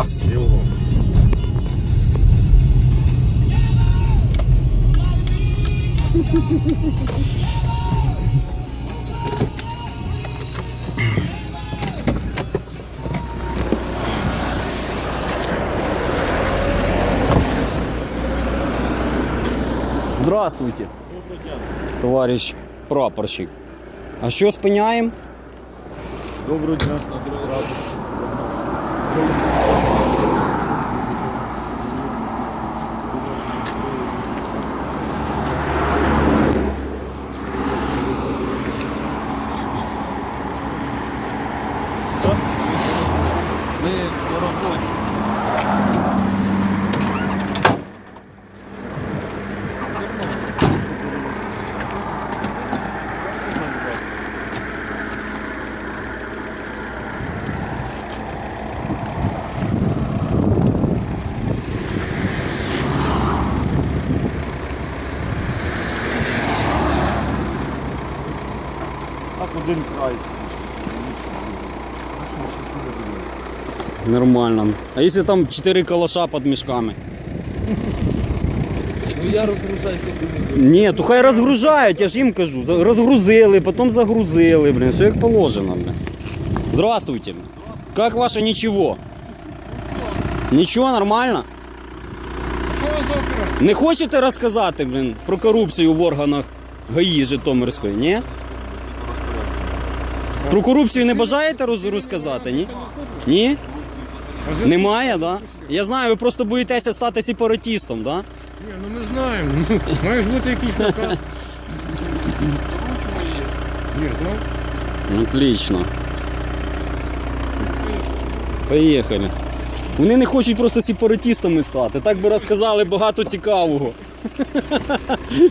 Клас. Здравствуйте, товарищ прапорщик. А що спиняємо? Доброго дня. Ми на роботі. Так один край. Нормально. А якщо там 4 калаша під мішками? Ну я розгружаю. Ні, то хай розгружають, я ж їм кажу. Розгрузили, потім загрузили, блін, все як положено, блін. Здравствуйте. Как ваше ничего? Нічого, нормально? Не хочете розказати, блін, про корупцію в органах ГАІ Житомирської, ні? Про корупцію не бажаєте розказати, ні? Ні? Немає, так? Да? Я знаю, ви просто боїтеся стати сепаратистом, так? Да? Ні, ну ми знаємо. Ну, має ж бути якийсь наказ. Ні, так? Отлично. Поїхали. Вони не хочуть просто сепаратистами стати. Так би розказали багато цікавого.